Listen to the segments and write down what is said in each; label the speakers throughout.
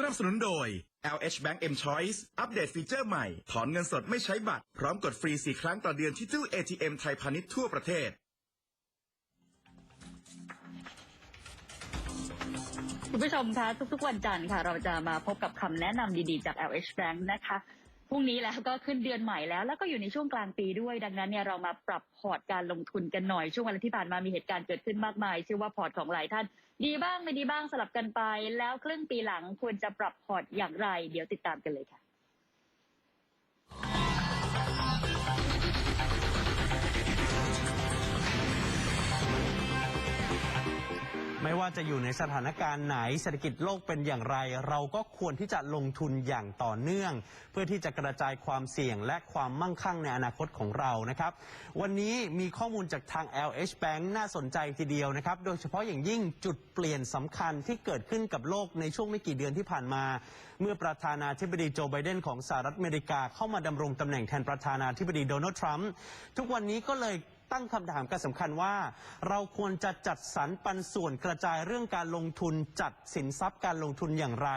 Speaker 1: สนับสนุนโดย LH Bank M Choice อัปเดตฟีเจอร์ใหม่ ถอนเงินสดไม่ใช้บัตร พร้อมกดฟรี 4 ครั้งต่อเดือนที่ตู้ ATM ไทยพาณิชย์ทั่วประเทศ
Speaker 2: คุณผู้ชมคะทุกๆ วันจันทร์ค่ะ เราจะมาพบกับคำแนะนำดีๆ จาก LH Bank นะคะพรุ่งนี้แล้วก็ขึ้นเดือนใหม่แล้ว แล้วก็อยู่ในช่วงกลางปีด้วย ดังนั้นเนี่ยเรามาปรับพอร์ตการลงทุนกันหน่อย ช่วงวันที่ผ่านมามีเหตุการณ์เกิดขึ้นมากมายเชื่อว่าพอร์ตของหลายท่าน ดีบ้างไม่ดีบ้างสลับกันไป แล้วครึ่งปีหลังควรจะปรับพอร์ตอย่างไร เดี๋ยวติดตามกันเลยค่ะ
Speaker 3: ไม่ว่าจะอยู่ในสถานการณ์ไหนเศรษฐกิจโลกเป็นอย่างไร เราก็ควรที่จะลงทุนอย่างต่อเนื่อง เพื่อที่จะกระจายความเสี่ยงและความมั่งคั่งในอนาคตของเรานะครับ วันนี้มีข้อมูลจากทาง LH Bank น่าสนใจทีเดียวนะครับ โดยเฉพาะอย่างยิ่งจุดเปลี่ยนสำคัญที่เกิดขึ้นกับโลกในช่วงไม่กี่เดือนที่ผ่านมา เมื่อประธานาธิบดีโจไบเดนของสหรัฐอเมริกาเข้ามาดำรงตำแหน่งแทนประธานาธิบดีโดนัลด์ทรัมป์ทุกวันนี้ก็เลย ตั้งคำถามกันสำคัญว่า เราควรจะจัดสรรปันส่วนกระจายเรื่องการลงทุนจัดสินทรัพย์การลงทุนอย่างไร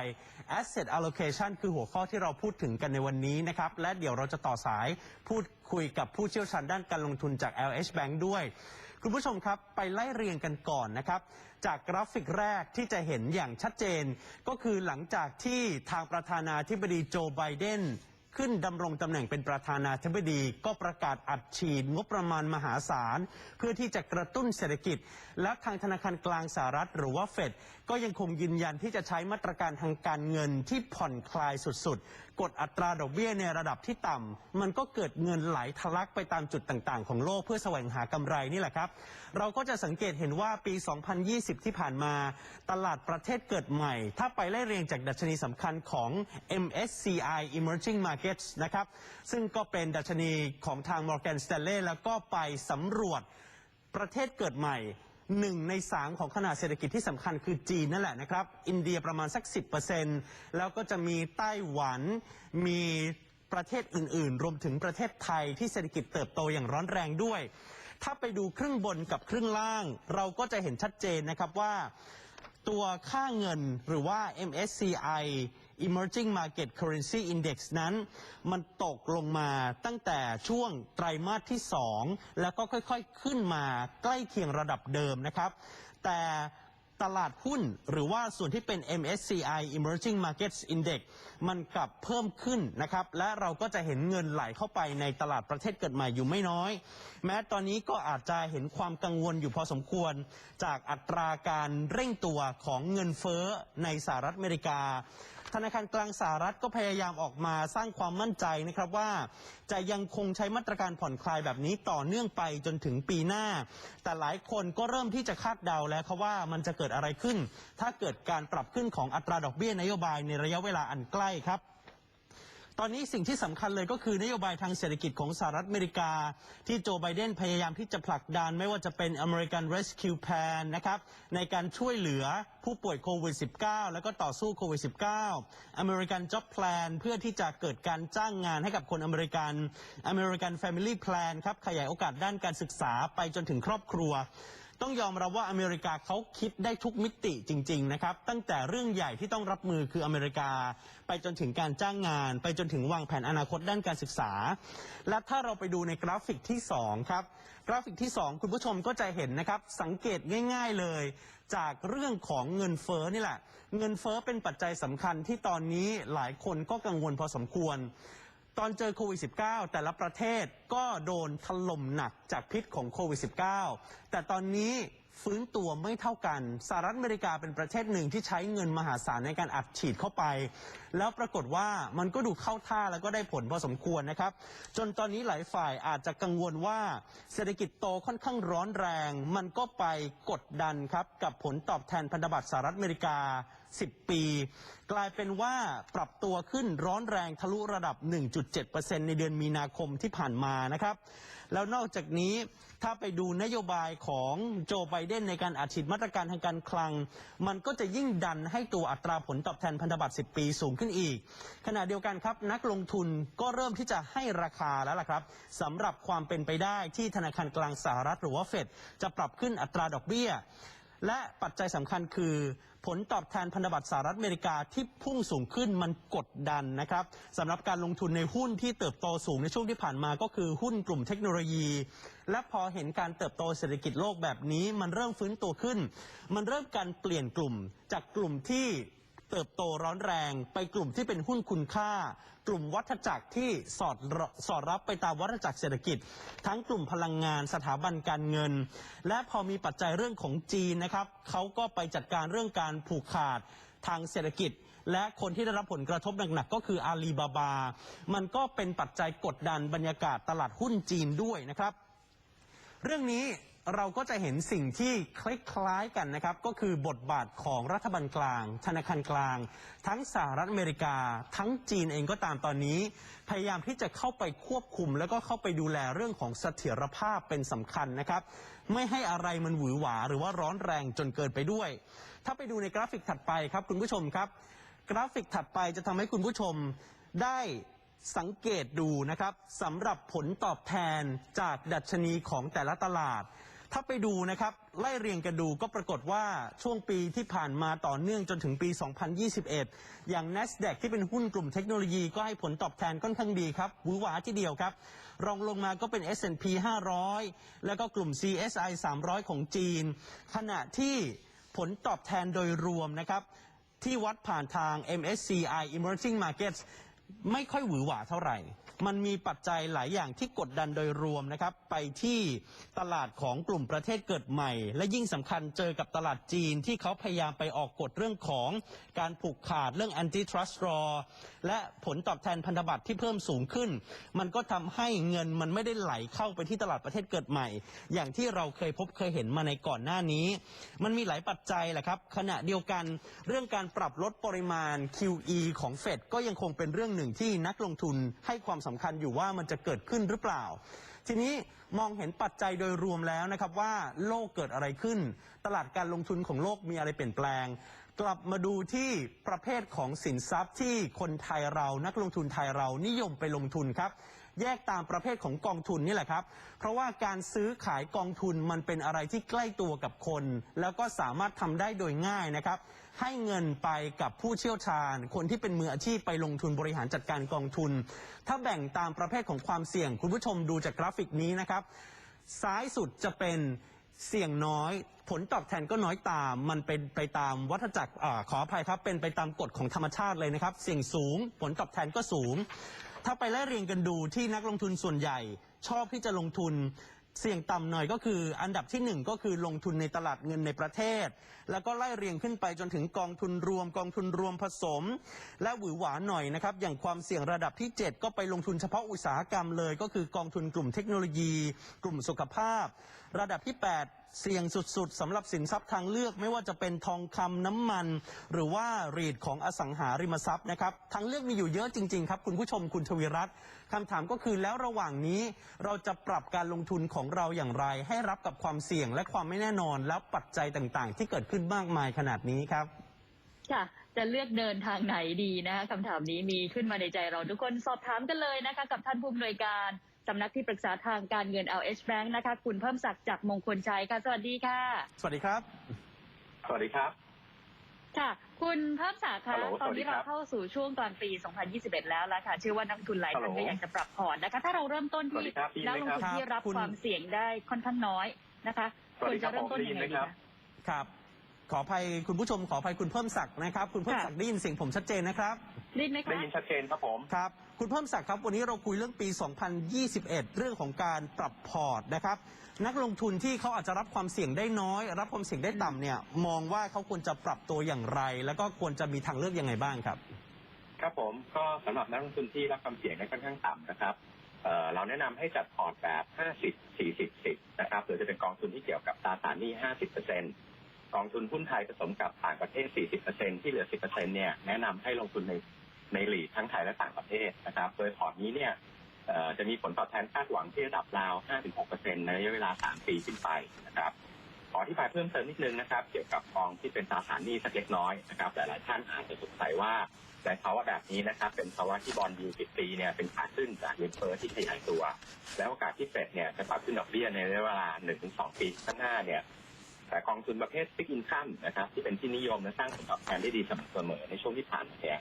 Speaker 3: asset allocation คือหัวข้อที่เราพูดถึงกันในวันนี้นะครับ และเดี๋ยวเราจะต่อสายพูดคุยกับผู้เชี่ยวชาญด้านการลงทุนจาก LH Bank ด้วยคุณผู้ชมครับไปไล่เรียงกันก่อนนะครับ จากกราฟิกแรกที่จะเห็นอย่างชัดเจน ก็คือหลังจากที่ทางประธานาธิบดีโจไบเดน ขึ้นดำรงตำแหน่งเป็นประธานาธิบดี ก็ประกาศอัดฉีดงบประมาณมหาศาล เพื่อที่จะกระตุ้นเศรษฐกิจ และทางธนาคารกลางสหรัฐหรือว่าเฟดก็ยังคงยืนยันที่จะใช้มาตรการทางการเงินที่ผ่อนคลายสุดๆ กดอัตราดอกเบี้ยในระดับที่ต่ำมันก็เกิดเงินไหลทะลักไปตามจุดต่างๆ ของโลกเพื่อแสวงหากำไรนี่แหละครับ เราก็จะสังเกตเห็นว่าปี 2020 ที่ผ่านมา ตลาดประเทศเกิดใหม่ ถ้าไปไล่เรียงจากดัชนีสำคัญของ MSCI Emerging Markets นะครับ ซึ่งก็เป็นดัชนีของทาง Morgan Stanley แล้วก็ไปสำรวจประเทศเกิดใหม่ หนึ่งในสามของขนาดเศรษฐกิจที่สำคัญคือจีนนั่นแหละนะครับ อินเดียประมาณสัก 10%แล้วก็จะมีไต้หวันมีประเทศอื่น ๆ รวมถึงประเทศไทยที่เศรษฐกิจเติบโตอย่างร้อนแรงด้วย ถ้าไปดูครึ่งบนกับครึ่งล่าง เราก็จะเห็นชัดเจนนะครับว่า ตัวค่าเงินหรือว่า MSCI Emerging Market Currency Index นั้น มันตกลงมาตั้งแต่ช่วงไตรมาสที่ 2 แล้วก็ค่อยๆขึ้นมาใกล้เคียงระดับเดิมนะครับ แต่ ตลาดหุ้น หรือว่าส่วนที่เป็น MSCI Emerging Markets Index มันกลับเพิ่มขึ้นนะครับ และเราก็จะเห็นเงินไหลเข้าไปในตลาดประเทศเกิดใหม่อยู่ไม่น้อย แม้ตอนนี้ก็อาจจะเห็นความกังวลอยู่พอสมควร จากอัตราการเร่งตัวของเงินเฟ้อในสหรัฐอเมริกา ธนาคารกลางสหรัฐก็พยายามออกมาสร้างความมั่นใจนะครับว่า จะยังคงใช้มาตรการผ่อนคลายแบบนี้ต่อเนื่องไปจนถึงปีหน้า แต่หลายคนก็เริ่มที่จะคาดเดาแล้วครับว่ามันจะเกิดอะไรขึ้น ถ้าเกิดการปรับขึ้นของอัตราดอกเบี้ยนโยบายในระยะเวลาอันใกล้ครับ ตอนนี้สิ่งที่สำคัญเลยก็คือนโยบายทางเศรษฐกิจของสหรัฐอเมริกา ที่โจไบเดนพยายามที่จะผลักดันไม่ว่าจะเป็น American Rescue Plan นะครับในการช่วยเหลือผู้ป่วยโควิด -19 แล้วก็ต่อสู้โควิด -19 American Job Plan เพื่อที่จะเกิดการจ้างงานให้กับคนอเมริกัน American Family Plan ครับขยายโอกาสด้านการศึกษาไปจนถึงครอบครัว ต้องยอมรับว่าอเมริกาเขาคิดได้ทุกมิติจริง ๆ นะครับ ตั้งแต่เรื่องใหญ่ที่ต้องรับมือคืออเมริกา ไปจนถึงการจ้างงาน ไปจนถึงวางแผนอนาคตด้านการศึกษา และถ้าเราไปดูในกราฟิกที่ 2 ครับ กราฟิกที่ 2 คุณผู้ชมก็จะเห็นนะครับ สังเกตง่าย ๆเลย จากเรื่องของเงินเฟ้อนี่แหละ เงินเฟ้อเป็นปัจจัยสำคัญที่ตอนนี้หลายคนก็กังวลพอสมควร ตอนเจอโควิด -19 แต่ละประเทศก็โดนถล่มหนักจากพิษของโควิด -19 แต่ตอนนี้ฟื้นตัวไม่เท่ากันสหรัฐอเมริกาเป็นประเทศหนึ่งที่ใช้เงินมหาศาลในการอัดฉีดเข้าไป แล้วปรากฏว่ามันก็ดูเข้าท่าแล้วก็ได้ผลพอสมควรนะครับ จนตอนนี้หลายฝ่ายอาจจะกังวลว่าเศรษฐกิจโตค่อนข้างร้อนแรง มันก็ไปกดดันครับกับผลตอบแทนพันธบัตรสหรัฐอเมริกา 10 ปี กลายเป็นว่าปรับตัวขึ้นร้อนแรงทะลุระดับ 1.7%ในเดือนมีนาคมที่ผ่านมานะครับ แล้วนอกจากนี้ถ้าไปดูนโยบายของโจไบเดนในการอัดฉีดมาตรการทางการคลัง มันก็จะยิ่งดันให้ตัวอัตราผลตอบแทนพันธบัตร 10 ปีสูงขึ้นอีก ขณะเดียวกันครับ นักลงทุนก็เริ่มที่จะให้ราคาแล้วล่ะครับสำหรับความเป็นไปได้ที่ธนาคารกลางสหรัฐหรือว่าเฟดจะปรับขึ้นอัตราดอกเบี้ย และปัจจัยสำคัญคือ ผลตอบแทนพันธบัตรสหรัฐอเมริกาที่พุ่งสูงขึ้นมันกดดันนะครับสำหรับการลงทุนในหุ้นที่เติบโตสูงในช่วงที่ผ่านมาก็คือหุ้นกลุ่มเทคโนโลยี และพอเห็นการเติบโตเศรษฐกิจโลกแบบนี้ มันเริ่มฟื้นตัวขึ้น มันเริ่มการเปลี่ยนกลุ่มจากกลุ่มที่ เติบโตร้อนแรง ไปกลุ่มที่เป็นหุ้นคุณค่า กลุ่มวัฏจักรที่สอดรสอดรับไปตามวัฏจักรเศรษฐกิจ ทั้งกลุ่มพลังงานสถาบันการเงิน และพอมีปัจจัยเรื่องของจีนนะครับเขาก็ไปจัดการเรื่องการผูกขาดทางเศรษฐกิจ และคนที่ได้รับผลกระทบหนักๆก็คืออาลีบาบา มันก็เป็นปัจจัยกดดันบรรยากาศตลาดหุ้นจีนด้วยนะครับ เรื่องนี้ เราก็จะเห็นสิ่งที่คล้ายๆกันนะครับ ก็คือบทบาทของรัฐบาลกลาง ธนาคารกลาง ทั้งสหรัฐอเมริกา ทั้งจีนเองก็ตามตอนนี้ พยายามที่จะเข้าไปควบคุม แล้วก็เข้าไปดูแลเรื่องของเสถียรภาพเป็นสำคัญนะครับ ไม่ให้อะไรมันหวือหวาหรือว่าร้อนแรงจนเกินไปด้วย ถ้าไปดูในกราฟิกถัดไปครับคุณผู้ชมครับ กราฟิกถัดไปจะทำให้คุณผู้ชมได้สังเกตดูนะครับสำหรับผลตอบแทนจากดัชนีของแต่ละตลาด ถ้าไปดูนะครับไล่เรียงกันดูก็ปรากฏว่าช่วงปีที่ผ่านมาต่อเนื่องจนถึงปี 2021 อย่าง NASDAQ ที่เป็นหุ้นกลุ่มเทคโนโลยีก็ให้ผลตอบแทนค่อนข้างดีครับหวือหวาทีเดียวครับ รองลงมาก็เป็น S&P 500 แล้วก็กลุ่ม CSI 300 ของจีน ขณะที่ผลตอบแทนโดยรวมนะครับที่วัดผ่านทาง MSCI Emerging Markets ไม่ค่อยหวือหวาเท่าไหร่ มันมีปัจจัยหลายอย่างที่กดดันโดยรวมนะครับ ไปที่ตลาดของกลุ่มประเทศเกิดใหม่ และยิ่งสำคัญเจอกับตลาดจีนที่เขาพยายามไปออกกฎเรื่องของการผูกขาดเรื่อง antitrust law และผลตอบแทนพันธบัตรที่เพิ่มสูงขึ้น มันก็ทำให้เงินมันไม่ได้ไหลเข้าไปที่ตลาดประเทศเกิดใหม่ อย่างที่เราเคยพบเคยเห็นมาในก่อนหน้านี้ มันมีหลายปัจจัยแหละครับ ขณะเดียวกันเรื่องการปรับลดปริมาณ QE ของเฟดก็ยังคงเป็นเรื่องหนึ่งที่นักลงทุนให้ความสำคัญอยู่ว่ามันจะเกิดขึ้นหรือเปล่า ทีนี้มองเห็นปัจจัยโดยรวมแล้วนะครับว่าโลกเกิดอะไรขึ้น ตลาดการลงทุนของโลกมีอะไรเปลี่ยนแปลง กลับมาดูที่ประเภทของสินทรัพย์ที่คนไทยเรานักลงทุนไทยเรานิยมไปลงทุนครับ แยกตามประเภทของกองทุนนี่แหละครับ เพราะว่าการซื้อขายกองทุนมันเป็นอะไรที่ใกล้ตัวกับคน แล้วก็สามารถทำได้โดยง่ายนะครับ ให้เงินไปกับผู้เชี่ยวชาญ คนที่เป็นมืออาชีพไปลงทุนบริหารจัดการกองทุน ถ้าแบ่งตามประเภทของความเสี่ยง คุณผู้ชมดูจากกราฟิกนี้นะครับ ซ้ายสุดจะเป็นเสี่ยงน้อย ผลตอบแทนก็น้อยตาม มันเป็นไปตามวัฏจักรอาขออภัยครับ เป็นไปตามกฎของธรรมชาติเลยนะครับ เสี่ยงสูง ผลตอบแทนก็สูง ถ้าไปไล่เรียงกันดูที่นักลงทุนส่วนใหญ่ ชอบที่จะลงทุนเสี่ยงต่ำหน่อยก็คือ อันดับที่หนึ่งก็คือลงทุนในตลาดเงินในประเทศ แล้วก็ไล่เรียงขึ้นไปจนถึงกองทุนรวม กองทุนรวมผสม และหวือหวาหน่อยนะครับ อย่างความเสี่ยงระดับที่ 7 ก็ไปลงทุนเฉพาะอุตสาหกรรมเลย ก็คือกองทุนกลุ่มเทคโนโลยี กลุ่มสุขภาพ ระดับที่ 8 เสี่ยงสุดๆสำหรับสินทรัพย์ทางเลือกไม่ว่าจะเป็นทองคำน้ำมัน หรือว่ารีดของอสังหาริมทรัพย์นะครับทางเลือกมีอยู่เยอะจริงๆครับคุณผู้ชมคุณทวีรัตน์คำถามก็คือแล้วระหว่างนี้เราจะปรับการลงทุนของเราอย่างไร ให้รับกับความเสี่ยงและความไม่แน่นอน แล้วปัจจัยต่างๆ ที่เกิดขึ้นมากมายขนาดนี้ครับ
Speaker 2: ค่ะจะเลือกเดินทางไหนดีนะคะคำถามนี้มีขึ้นมาในใจเราทุกคนสอบถามกันเลยนะคะ กับท่านผู้อำนวยการ สำนักที่ปรึกษาทางการเงิน LH Bank นะคะ คุณเพิ่มศักดิ์จากมงคลชัยค่ะ สวัสดีค่ะ
Speaker 3: สวัสดีครับ
Speaker 4: สวัสดีครับ
Speaker 2: ค่ะ คุณเพิ่มศักดิ์
Speaker 4: ฮั
Speaker 2: คะ
Speaker 4: ลโหล
Speaker 2: ตอนนี้
Speaker 4: สวัสดีครั
Speaker 2: เรา
Speaker 4: บ
Speaker 2: เข้าสู่ช่วงกลางปี 2021 แล้วละค่ะ เชื่อว่านักลงทุนหลายท่าน
Speaker 4: ฮัลโหล
Speaker 2: ก็อยากจะปรับพอร์ตนะคะ ถ้าเราเริ่มต้น
Speaker 4: สวัส
Speaker 2: ที่
Speaker 4: ดีครับได้ยิน
Speaker 2: นัก
Speaker 4: ไหม
Speaker 2: ลง
Speaker 4: ครับ
Speaker 2: ทุนที่รับ
Speaker 3: ครับคุณ
Speaker 2: ความเสี่ยงได้ค่อนข้างน้อยนะคะ
Speaker 4: สวัสดี
Speaker 2: ควร
Speaker 4: ครั
Speaker 2: จะ
Speaker 4: บ
Speaker 2: เริ่มต้น
Speaker 4: ผมได้ยิ
Speaker 2: ยัง
Speaker 4: น
Speaker 2: ไง
Speaker 4: ไหม
Speaker 2: ดี
Speaker 4: ครับ
Speaker 2: คะ
Speaker 3: ครับ ขออภัยคุณผู้ชมขออภัยคุณเพิ่มศักดิ์นะครับ คุณเพิ่ม
Speaker 2: ค่ะ
Speaker 3: ศักดิ์ได้ยินเสียงผมชัดเจนนะครับ
Speaker 2: ได้ยินไหม
Speaker 4: ได้
Speaker 2: คะ
Speaker 4: ยินชัดเจนครับผม
Speaker 3: ครับ คุณเพิ่มศักดิ์ครับ วันนี้เราคุยเรื่องปี 2021 เรื่องของการปรับพอร์ตนะครับ นักลงทุนที่เขาอาจจะรับความเสี่ยงได้น้อย รับความเสี่ยงได้ต่ำเนี่ย มองว่าเขาควรจะปรับตัวอย่างไร แล้วก็ควรจะมีทางเลือกยังไงบ้างครับ
Speaker 4: ครับผมก็สำหรับนักลงทุนที่รับความเสี่ยงได้ค่อนข้างต่ำนะครับเอ่อเราแนะนำให้จัดพอร์ตแบบ 50 40 10 นะครับ หรือจะเป็นกองทุนที่เกี่ยวกับตราสารหนี้ 50% กองทุนหุ้นไทยผสมกับต่างประเทศ 40%ที่เหลือ 10%เนี่ยแนะนำให้ลงทุนในในหลีทั้งไทยและต่างประเทศนะครับ โดยพอร์ตนี้เนี่ยเอ่อจะมีผลตอบแทนคาดหวังที่ระดับราว 5-6%ในระยะเวลา 3 ปีขึ้นไปนะครับขออธิบายเพิ่มเติมนิดนึงนะครับ เกี่ยวกับกองที่เป็นตราสารหนี้สักเล็กน้อยนะครับหลายๆท่านอาจจะสงสัยว่าในภาวะแบบนี้นะครับ เป็นภาวะที่บอลยู10ปีเนี่ยเป็นขาขึ้นจากเงินเฟ้อที่ขยายตัว แล้วโอกาสที่เฟดเนี่ยจะปรับขึ้นดอกเบี้ยในระยะเวลา1-2 ปีข้างหน้าเนี่ย แต่กองทุนประเภทฟิกอินคัมนะครับที่เป็นที่นิยมและสร้างผลตอบแทนได้ดีสม่ำเสมอในช่วงที่ผ่านมาเนี่ย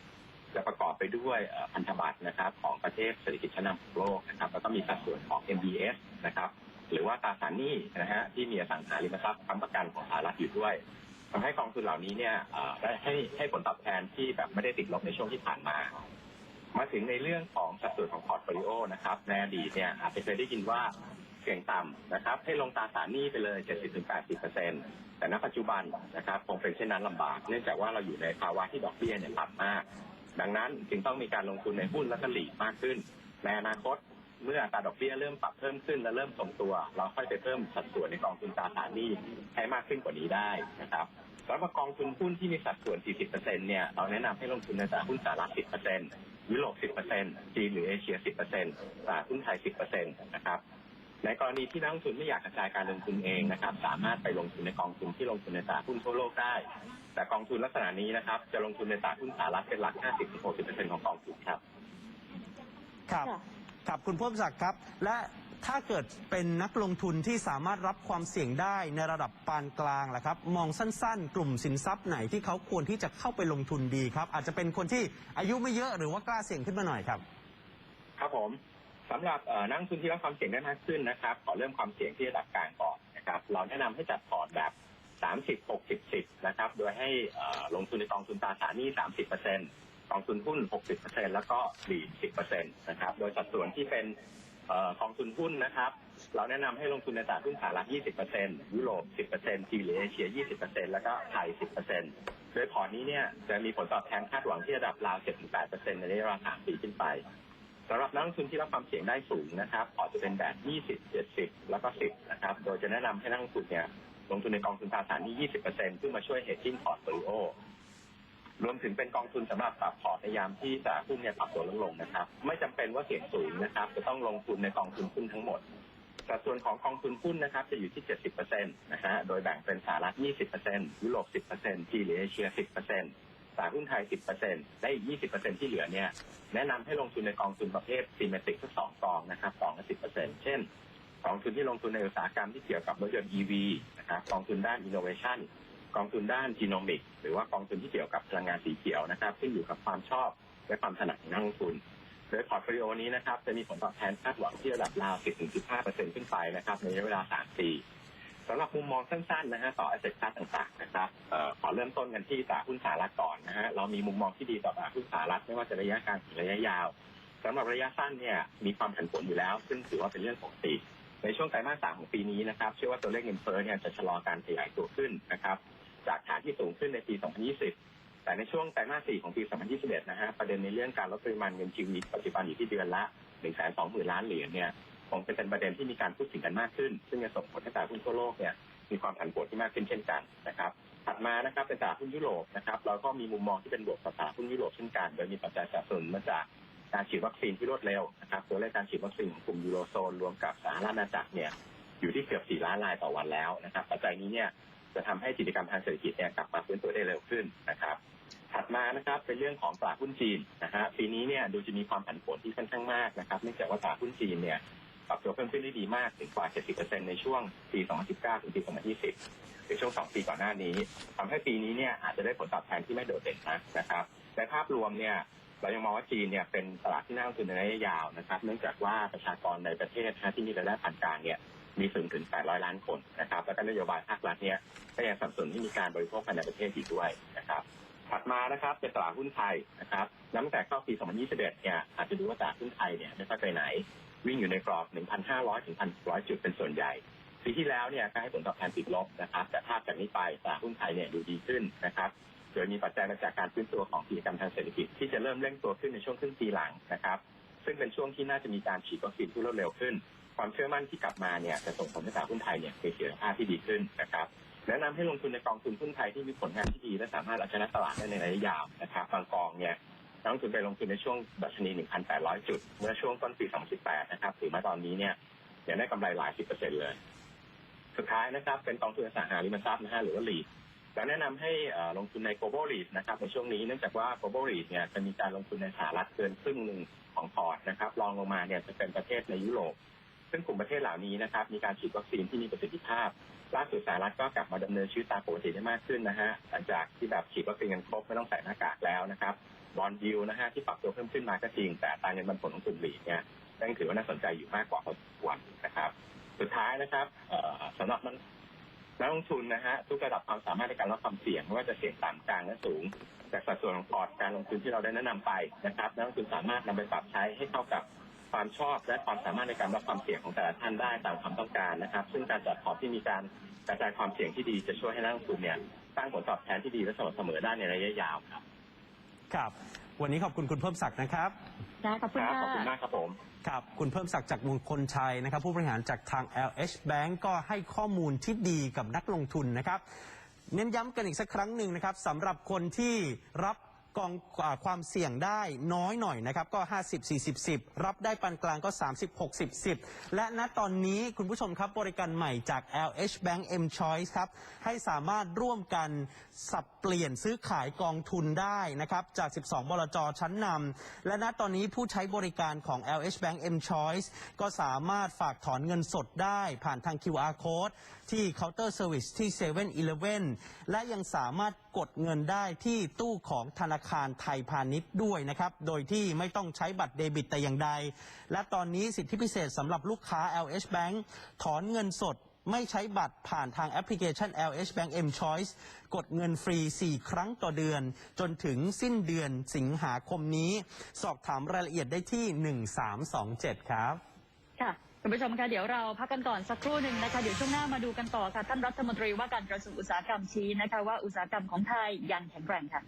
Speaker 4: จะประกอบไปด้วยพันธบัตรนะครับของประเทศเศรษฐกิจชั้นนำของโลกนะครับแล้วก็มีสัดส่วนของ MBS นะครับหรือว่าตราสารหนี้นะฮะที่มีอสังหาริมทรัพย์ค้ำประกันของสหรัฐอยู่ด้วยทำให้กองทุนเหล่านี้เนี่ยได้ให้ให้ผลตอบแทนที่แบบไม่ได้ติดลบในช่วงที่ผ่านมา มาถึงในเรื่องของสัดส่วนของพอร์ตโฟลิโอนะครับในอดีตเนี่ยอาจจะเคยได้ยินว่า เสี่ยงต่ำนะครับ ให้ลงตราสารหนี้ไปเลย 70-80%แต่ณปัจจุบันนะครับคงเป็นเช่นนั้นลำบาก เนื่องจากว่าเราอยู่ในภาวะที่ดอกเบี้ยเนี่ยต่ำมาก ดังนั้นจึงต้องมีการลงทุนในหุ้นและก็หลีกมากขึ้น ในอนาคตเมื่อตราดอกเบี้ยเริ่มปรับเพิ่มขึ้นและเริ่มทรงตัว เราค่อยไปเพิ่มสัดส่วนในกองทุนตราสารหนี้ให้มากขึ้นกว่านี้ได้นะครับสำหรับกองทุนหุ้นที่มีสัดส่วน 40%เนี่ยเราแนะนำให้ลงทุนในตลาดหุ้นสหรัฐ 10%ยุโรป 10%จีนหรือเอเชีย 10%ตลาดหุ้นไทย 10%นะครับ ในกรณีที่นักลงทุนไม่อยากกระจายการลงทุนเองนะครับ สามารถไปลงทุนในกองทุนที่ลงทุนในตลาดหุ้นทั่วโลกได้ แต่กองทุนลักษณะนี้นะครับ จะลงทุนในตลาดหุ้นสหรัฐเป็นหลัก 50-60%ของกองทุนครับ
Speaker 3: ครับ
Speaker 2: ค่ะ
Speaker 3: ครับคุณเพิ่มศักดิ์ครับ และถ้าเกิดเป็นนักลงทุนที่สามารถรับความเสี่ยงได้ในระดับปานกลางล่ะครับ มองสั้นๆ กลุ่มสินทรัพย์ไหนที่เขาควรที่จะเข้าไปลงทุนดีครับ อาจจะเป็นคนที่อายุไม่เยอะหรือว่ากล้าเสี่ยงขึ้นมาหน่อยครับ
Speaker 4: ครับผม สำหรับนักลงทุนที่รับความเสี่ยงได้มากขึ้นนะครับ ขอเริ่มความเสี่ยงที่ระดับกลางก่อนนะครับ เราแนะนำให้จัดพอร์ตแบบ 30 60 10 นะครับ โดยให้ลงทุนในกองทุนตราสารหนี้ 30%กองทุนหุ้น 60%แล้วก็หลีก10%นะครับ โดยสัดส่วนที่เป็นเอ่อกองทุนหุ้นนะครับ เราแนะนำให้ลงทุนในตลาดหุ้นสหรัฐ 20%ยุโรป 10%จีนหรือเอเชีย 20%แล้วก็ไทย 10%โดยพอร์ตนี้เนี่ยจะมีผลตอบแทนคาดหวังที่ระดับราว 7-8%ในระยะเวลา3ปีขึ้นไป สำหรับนักลงทุนที่รับความเสี่ยงได้สูงนะครับพอร์ตจะเป็นแบบ 20 70 แล้วก็ 10 นะครับ โดยจะแนะนำให้นักลงทุนเนี่ยลงทุนในกองทุนตราสารหนี้ 20%เพื่อมาช่วย hedging พอร์ตโฟลิโอรวมถึงเป็นกองทุนสำหรับปรับพอร์ตในยามที่ตลาดหุ้นเนี่ยปรับตัวลดลงนะครับ ไม่จำเป็นว่าเสี่ยงสูงนะครับ จะต้องลงทุนในกองทุนหุ้นทั้งหมด สัดส่วนของกองทุนหุ้นนะครับจะอยู่ที่ 70%นะฮะ โดยแบ่งเป็นสหรัฐ 20%ยุโรป 10%จีนหรือเอเชีย 10% ตลาหุ้นไทย 10%และอีก 20%ที่เหลือเนี่ยแนะนำให้ลงทุนในกองทุนประเภทซีเมติกทั้งสองกองนะครับกองละ10%เช่น กองทุนที่ลงทุนในอุตสาหกรรมที่เกี่ยวกับรถยนต์ EV นะครับกองทุนด้าน innovation กองทุนด้านจีโนมิกหรือว่ากองทุนที่เกี่ยวกับพลังงานสีเขียวนะครับขึ้นอยู่กับความชอบและความถนัดของนักลงทุน โดยพอร์ตโฟลิโอนี้นะครับจะมีผลตอบแทนคาดหวังที่ระดับราว 10-15%ขึ้นไปนะครับในระยะเวลา 3 ปี สำหรับมุมมองสั้นๆนะฮะต่อ asset class ต่างๆนะครับออขอเริ่มต้นกันที่ตลาดหุ้นสหรัฐก่อนนะฮะเรามีมุมมองที่ดีต่อตลาดหุ้นสหรัฐไม่ว่าจะระยะกลางหรือระยะยาวสำหรับระยะสั้นเนี่ยมีความผันผวนอยู่แล้ว ซึ่งถือว่าเป็นเรื่องปกติในช่วงไตรมาสสามของปีนี้นะครับเชื่อว่าตัวเลขเงินเฟ้อเนี่ยจะชะลอการขยายตัวขึ้นนะครับจากฐานที่สูงขึ้นในปี 2020 แต่ในช่วงไตรมาสสี่ของปี 2021 นะฮะประเด็นในเรื่องการลดปริมาณเงินชีวิตปัจจุบันอยู่ที่เดือนละ 120,000 ล้านเหรียญเนี่ย คงเป็นประเด็นที่มีการพูดถึงกันมากขึ้น ซึ่งจะส่งผลให้ตลาดหุ้นทั่วโลกเนี่ยมีความผันผวนที่มากขึ้นเช่นกันนะครับถัดมานะครับเป็นตลาดหุ้นยุโรปนะครับเราก็มีมุมมองที่เป็นบวกต่อตลาดหุ้นยุโรปเช่นกันโดยมีปัจจัยสนับสนุนมาจากการฉีดวัคซีนที่รวดเร็วนะครับตัวเลขการฉีดวัคซีนของกลุ่มยูโรโซนรวมกับสหราชอาณาจักรเนี่ยอยู่ที่เกือบ 4 ล้านรายต่อวันแล้วนะครับปัจจัยนี้เนี่ยจะทำให้กิจกรรมทางเศรษฐกิจเนี่ยกลับมาฟื้นตัวได้เร็วขึ้นนะครับ ถัดมานะครับเป็นเรื่องของตลาดหุ้นจีนนะฮะปีนี้เนี่ยดูจะมีความผันผวนที่ค่อนข้างมากนะครับเนื่องจากว่าตลาดหุ้นจีนเนี่ย ปรับตัวเพิ่มขึ้นได้ดีมากถึงกว่า 70%ในช่วงปี 2019 ถึงปี 2020ในช่วง 2 ปีก่อนหน้านี้ทำให้ปีนี้เนี่ยอาจจะได้ผลตอบแทนที่ไม่โดดเด่นนักนะครับในภาพรวมเนี่ยเรายังมองว่าจีนเนี่ยเป็นตลาดที่น่าลงทุนในระยะยาวนะครับ เนื่องจากว่าประชากรในประเทศนะที่มีรายได้ปานกลางเนี่ยมีสูงถึง 800 ล้านคนนะครับ แล้วก็นโยบายภาครัฐเนี่ยก็ยังสนับสนุนให้มีการบริโภคภายในประเทศอีกด้วยนะครับถัดมานะครับเป็นตลาดหุ้นไทยนะครับนับตั้งแต่เข้าปี 2021 เนี่ยอาจจะดูว่าตลาดหุ้นไทยเนี่ยไม่ค่อยไปไหน วิ่งอยู่ในกรอบ 1,500 ถึง 1,600 จุดเป็นส่วนใหญ่ปีที่แล้วเนี่ยก็ให้ผลตอบแทนติดลบนะครับ แต่ภาพจากนี้ไปตลาดหุ้นไทยเนี่ยดูดีขึ้นนะครับโดยมีปัจจัยมาจากการฟื้นตัวของกิจกรรมทางเศรษฐกิจที่จะเริ่มเร่งตัวขึ้นในช่วงครึ่งปีหลังนะครับ ซึ่งเป็นช่วงที่น่าจะมีการฉีดวัคซีนที่รวดเร็วขึ้น ความเชื่อมั่นที่กลับมาเนี่ยจะส่งผลให้ตลาดหุ้นไทยเนี่ยมีเสถียรภาพที่ดีขึ้นนะครับแนะนำให้ลงทุนในกองทุนหุ้นไทยที่มีผลงานที่ดีและสามารถเอาชนะตลาดได้ในระยะยาวนะครับบางกองเนี่ย นักลงทุนไปลงทุนในช่วงดัชนี 1,800 จุด เมื่อช่วงต้นปี 2018 นะครับถือมาตอนนี้เนี่ยยังได้กำไรหลายสิบเปอร์เซ็นต์เลย สุดท้ายนะครับ เป็นกองทุนอสังหาริมทรัพย์นะฮะหรือว่า REIT เราแนะนำให้เอ่อลงทุนใน global REIT นะครับในช่วงนี้เนื่องจากว่า global REIT เนี่ยจะมีการลงทุนในสหรัฐเกินครึ่งหนึ่งของพอร์ตนะครับรองลงมาเนี่ยจะเป็นประเทศในยุโรป ซึ่งกลุ่มประเทศเหล่านี้นะครับมีการฉีดวัคซีนที่มีประสิทธิภาพ ล่าสุดสหรัฐก็กลับมาดำเนินชีวิตตามปกติได้มากขึ้นนะฮะหลังจากที่แบบฉีดวัคซีนกันครบไม่ต้องใส่หน้ากากแล้วนะครับบอลยูนะฮะที่ปรับตัวเพิ่มขึ้นมาก็จริง แต่ตราเงินปันผลของกลุ่มหลีกเนี่ยยังถือว่าน่าสนใจอยู่มากกว่าพอสมควรนะครับ สุดท้ายนะครับสำหรับนักนักลงทุนนะฮะทุกระดับความสามารถในการรับความเสี่ยงไม่ว่าจะเสี่ยงต่ำกลางและสูงจากสัดส่วนของพอร์ตการลงทุนที่เราได้แนะนำไปนะครับนักลงทุนสามารถนำไปปรับใช้ให้เข้ากับ ความชอบและความสามารถในการรับความเสี่ยงของแต่ละท่านได้ตามความต้องการนะครับ ซึ่งการจัดพอร์ตที่มีการกระจายความเสี่ยงที่ดีจะช่วยให้นักลงทุนเนี่ยสร้างผลตอบแทนที่ดีและสม่ำเสมอได้ในระยะยาวครับ
Speaker 3: ครับ วันนี้ขอบคุณคุณเพิ่มศักดิ์นะครับ
Speaker 2: ได้ขอบคุณ
Speaker 4: ครับ
Speaker 2: ค่ะ
Speaker 4: ขอบคุณมากครับผม
Speaker 3: ครับคุณเพิ่มศักดิ์จากมงคลชัยนะครับ ผู้บริหารจากทาง LH Bank ก็ให้ข้อมูลที่ดีกับนักลงทุนนะครับ เน้นย้ำกันอีกสักครั้งหนึ่งนะครับสำหรับคนที่รับ กองอาความเสี่ยงได้น้อยหน่อยนะครับ ก็ 50 40 10 รับได้ปานกลางก็ 30 60 10 และณตอนนี้คุณผู้ชมครับบริการใหม่จาก LH Bank M Choice ครับ ให้สามารถร่วมกันสับเปลี่ยนซื้อขายกองทุนได้นะครับ จาก 12 บลจชั้นนำและณตอนนี้ผู้ใช้บริการของ LH Bank M Choice ก็สามารถฝากถอนเงินสดได้ผ่านทาง QR Code ที่เคาน์เตอร์เซอร์วิสที่7 e เ e ่ e อและยังสามารถกดเงินได้ที่ตู้ของธนาคารไทยพาณิชย์ด้วยนะครับ โดยที่ไม่ต้องใช้บัตรเดบิตแต่อย่างใด และตอนนี้สิทธิพิเศษสำหรับลูกค้า LH Bank ถอนเงินสดไม่ใช้บัตรผ่านทางแอปพลิเคชัน LH Bank M Choice กดเงินฟรี 4 ครั้งต่อเดือน จนถึงสิ้นเดือนสิงหาคมนี้ สอบถามรายละเอียดได้ที่ 1327 ครับ
Speaker 2: ค่ะ คุณผู้ชมคะเดี๋ยวเราพักกันก่อนสักครู่หนึ่งนะคะเดี๋ยวช่วงหน้ามาดูกันต่อค่ะท่านรัฐมนตรีว่าการกระทรวงอุตสาหกรรมชี้นะคะว่าอุตสาหกรรมของไทยยังแข็งแกร่งค่ะ